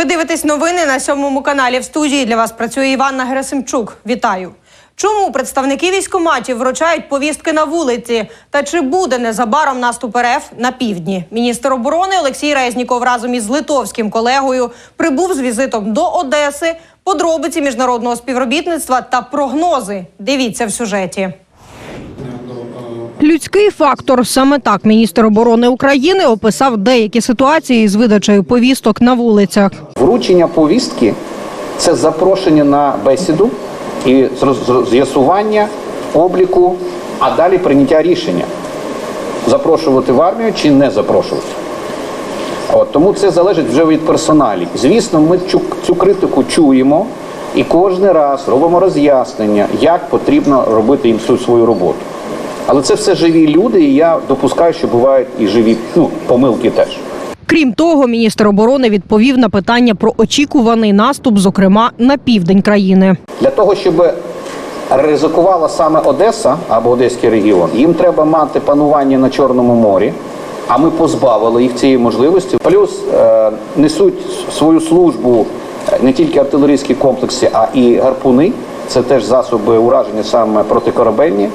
Ви дивитесь новини на сьомому каналі. В студії для вас працює Іванна Герасимчук. Вітаю. Чому представники військоматів вручають повістки на вулиці? Та чи буде незабаром наступ РФ на півдні? Міністр оборони Олексій Резніков разом із литовським колегою прибув з візитом до Одеси. Подробиці міжнародного співробітництва та прогнози. Дивіться в сюжеті. Людський фактор саме так міністр оборони України описав деякі ситуації з видачею повісток на вулицях. Вручення повістки це запрошення на бесіду і з'ясування обліку, а далі прийняття рішення запрошувати в армію чи не запрошувати. От, тому це залежить вже від персоналі. Звісно, ми цю, цю критику чуємо і кожен раз робимо роз'яснення, як потрібно робити їм свою роботу. Але це все живі люди, і я допускаю, що бувають і живі ну, помилки теж. Крім того, міністр оборони відповів на питання про очікуваний наступ, зокрема на південь країни. Для того, щоб ризикувала саме Одеса або Одеський регіон, їм треба мати панування на Чорному морі. А ми позбавили їх цієї можливості. Плюс е, несуть свою службу е, не тільки артилерійські комплекси, а і гарпуни. Це теж засоби ураження саме протикорабельні.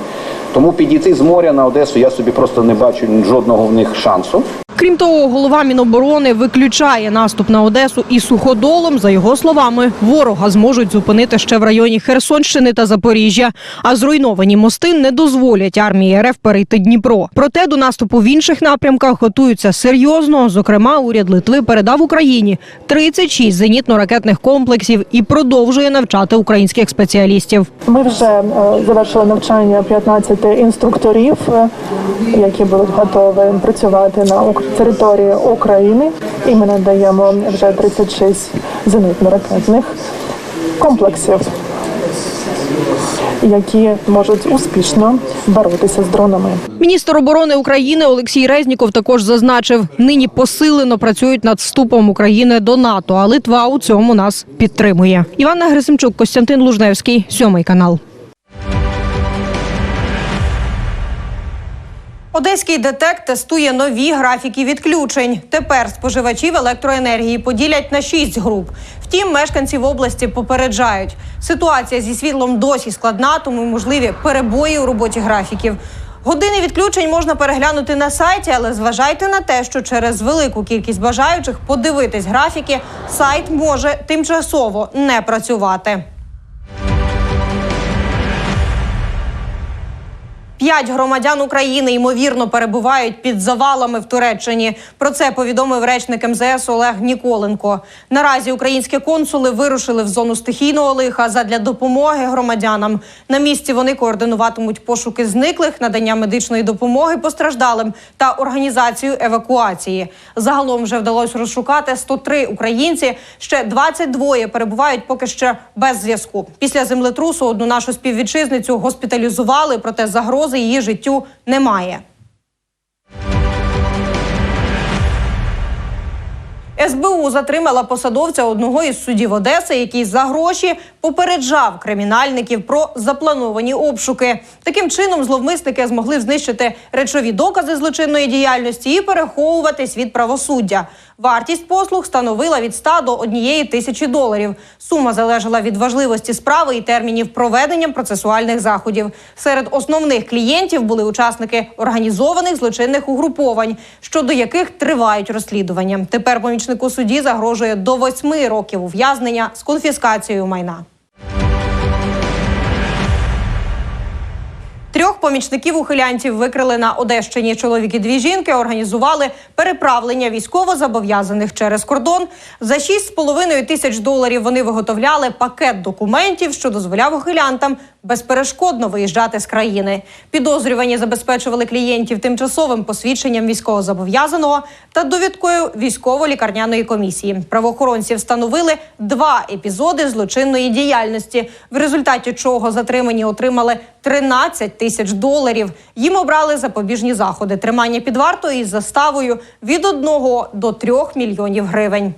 Тому підійти з моря на Одесу я собі просто не бачу жодного в них шансу. Крім того, голова Міноборони виключає наступ на Одесу і суходолом. За його словами, ворога зможуть зупинити ще в районі Херсонщини та Запоріжжя. А зруйновані мости не дозволять армії РФ перейти Дніпро. Проте до наступу в інших напрямках готуються серйозно. Зокрема, уряд Литви передав Україні 36 зенітно-ракетних комплексів і продовжує навчати українських спеціалістів. Ми вже е, завершили навчання 15 інструкторів, е, які будуть готові працювати на ук- території України. І ми надаємо вже 36 зенитно-ракетних комплексів, які можуть успішно боротися з дронами. Міністр оборони України Олексій Резніков також зазначив, нині посилено працюють над вступом України до НАТО, а Литва у цьому нас підтримує. Іванна Грисимчук, Костянтин Лужневський, сьомий канал. Одеський ДТЕК тестує нові графіки відключень. Тепер споживачів електроенергії поділять на шість груп. Втім, мешканців області попереджають. Ситуація зі світлом досі складна, тому можливі перебої у роботі графіків. Години відключень можна переглянути на сайті, але зважайте на те, що через велику кількість бажаючих подивитись графіки, сайт може тимчасово не працювати. П'ять громадян України ймовірно перебувають під завалами в Туреччині. Про це повідомив речник МЗС Олег Ніколенко. Наразі українські консули вирушили в зону стихійного лиха задля допомоги громадянам. На місці вони координуватимуть пошуки зниклих, надання медичної допомоги постраждалим та організацію евакуації. Загалом вже вдалося розшукати 103 українці. Ще 22 перебувають поки що без зв'язку. Після землетрусу одну нашу співвітчизницю госпіталізували, проте загрози її життю немає. СБУ затримала посадовця одного із судів Одеси, який за гроші попереджав кримінальників про заплановані обшуки. Таким чином, зловмисники змогли знищити речові докази злочинної діяльності і переховуватись від правосуддя. Вартість послуг становила від 100 до 1 тисячі доларів. Сума залежала від важливості справи і термінів проведення процесуальних заходів. Серед основних клієнтів були учасники організованих злочинних угруповань, щодо яких тривають розслідування. Тепер помічнику судді загрожує до 8 років ув'язнення з конфіскацією майна. Трьох помічників ухилянтів викрили на Одещині. Чоловік і дві жінки організували переправлення військовозобов'язаних через кордон. За 6,5 тисяч доларів вони виготовляли пакет документів, що дозволяв ухилянтам безперешкодно виїжджати з країни. Підозрювані забезпечували клієнтів тимчасовим посвідченням військовозобов'язаного та довідкою військово-лікарняної комісії. Правоохоронці встановили два епізоди злочинної діяльності, в результаті чого затримані отримали 13 тисяч доларів. Їм обрали запобіжні заходи тримання під вартою із заставою від 1 до 3 мільйонів гривень.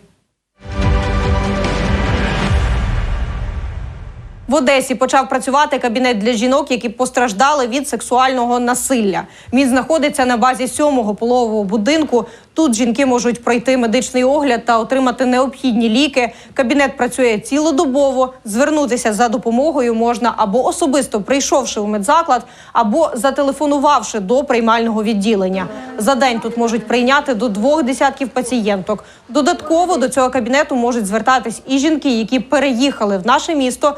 В Одесі почав працювати кабінет для жінок, які постраждали від сексуального насилля. Він знаходиться на базі сьомого пологового будинку. Тут жінки можуть пройти медичний огляд та отримати необхідні ліки. Кабінет працює цілодобово. Звернутися за допомогою можна або особисто прийшовши у медзаклад, або зателефонувавши до приймального відділення. За день тут можуть прийняти до двох десятків пацієнток. Додатково до цього кабінету можуть звертатись і жінки, які переїхали в наше місто